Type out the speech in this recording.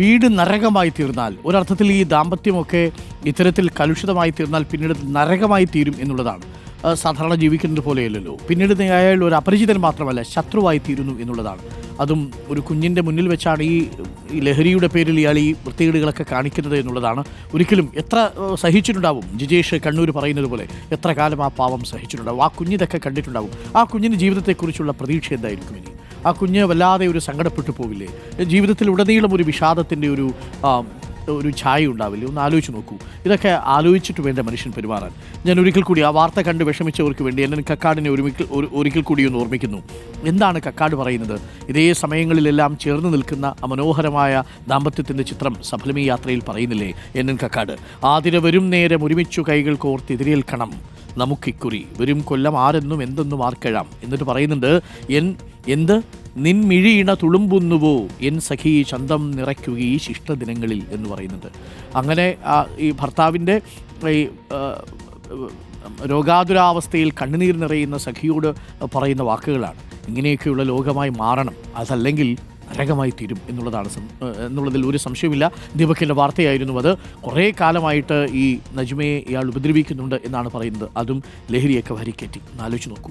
വീട് നരകമായി തീർന്നാൽ ഒരർത്ഥത്തിൽ ഈ ദാമ്പത്യമൊക്കെ ഇത്തരത്തിൽ കലുഷിതമായി തീർന്നാൽ പിന്നീട് നരകമായി തീരും എന്നുള്ളതാണ്. സാധാരണ ജീവിക്കുന്നത് പോലെയല്ലല്ലോ. പിന്നീട് അയാൾ ഒരു അപരിചിതൻ മാത്രമല്ല ശത്രുവായി തീരുന്നു എന്നുള്ളതാണ്. അതും ഒരു കുഞ്ഞിന്റെ മുന്നിൽ വെച്ചാണ് ഈ ലഹരിയുടെ പേരിൽ ഇയാൾ ഈ വൃത്തികേടുകളൊക്കെ കാണിക്കുന്നത് എന്നുള്ളതാണ്. ഒരിക്കലും എത്ര സഹിച്ചിട്ടുണ്ടാവും? ജിജേഷ് കണ്ണൂർ പറയുന്നത് പോലെ എത്ര കാലം ആ പാവം സഹിച്ചിട്ടുണ്ടാവും? ആ കുഞ്ഞിതൊക്കെ കണ്ടിട്ടുണ്ടാവും? ആ കുഞ്ഞിന് ജീവിതത്തെക്കുറിച്ചുള്ള പ്രതീക്ഷ എന്തായിരിക്കും ഇനി? ആ കുഞ്ഞ് വല്ലാതെ ഒരു സങ്കടപ്പെട്ടു പോകില്ലേ ജീവിതത്തിൽ ഉടനീളം ഒരു വിഷാദത്തിന്റെ ഒരു ഒരു ഛായ ഉണ്ടാവില്ലേ? ഒന്ന് ആലോചിച്ച് നോക്കൂ. ഇതൊക്കെ ആലോചിച്ചിട്ട് വേണ്ട മനുഷ്യൻ പെരുമാറാൻ. ഞാൻ ഒരിക്കൽ കൂടി ആ വാർത്ത കണ്ട് വിഷമിച്ചവർക്ക് വേണ്ടി എന്നെ കക്കാടിനെ ഒരുമിക്കൽ ഒരു ഒരിക്കൽ കൂടി ഒന്ന് ഓർമ്മിക്കുന്നു. എന്താണ് കക്കാട് പറയുന്നത്? ഇതേ സമയങ്ങളിലെല്ലാം ചേർന്ന് നിൽക്കുന്ന മനോഹരമായ ദാമ്പത്യത്തിന്റെ ചിത്രം സഫലമി യാത്രയിൽ പറയുന്നില്ലേ? എന്നൻ കക്കാട് ആതിര വരും നേരം ഒരുമിച്ചു കൈകൾ കോർത്ത് എതിരേൽക്കണം. നമുക്കിക്കുറി വരും കൊല്ലം ആരെന്നും എന്തെന്നും ആർക്കഴാം. എന്നിട്ട് പറയുന്നുണ്ട് എൻ എന്ത്? നിൻ മിഴിയിണ തുളുമ്പുന്നുവോ? എൻ സഖി ചന്തം നിറയ്ക്കുക ഈ ശിഷ്ടദിനങ്ങളിൽ എന്ന് പറയുന്നത്. അങ്ങനെ ഈ ഭർത്താവിന്റെ ഈ രോഗാതുരാവസ്ഥയിൽ കണ്ണുനീർ നിറയുന്ന സഖിയോട് പറയുന്ന വാക്കുകളാണ്. ഇങ്ങനെയൊക്കെയുള്ള ലോകമായി മാറണം. അതല്ലെങ്കിൽ നരകമായി തീരും എന്നുള്ളതാണ് എന്നുള്ളതിൽ ഒരു സംശയമില്ല ദീപക്കിന്റെ വാർത്തയായിരുന്നു അത്. കുറേ കാലമായിട്ട് ഈ നജ്മയെ ഇയാൾ ഉപദ്രവിക്കുന്നുണ്ട് എന്നാണ് പറയുന്നത്. അതും ലഹരിയൊക്കെ വരിക്കേറ്റി. ആലോചിച്ച് നോക്കൂ.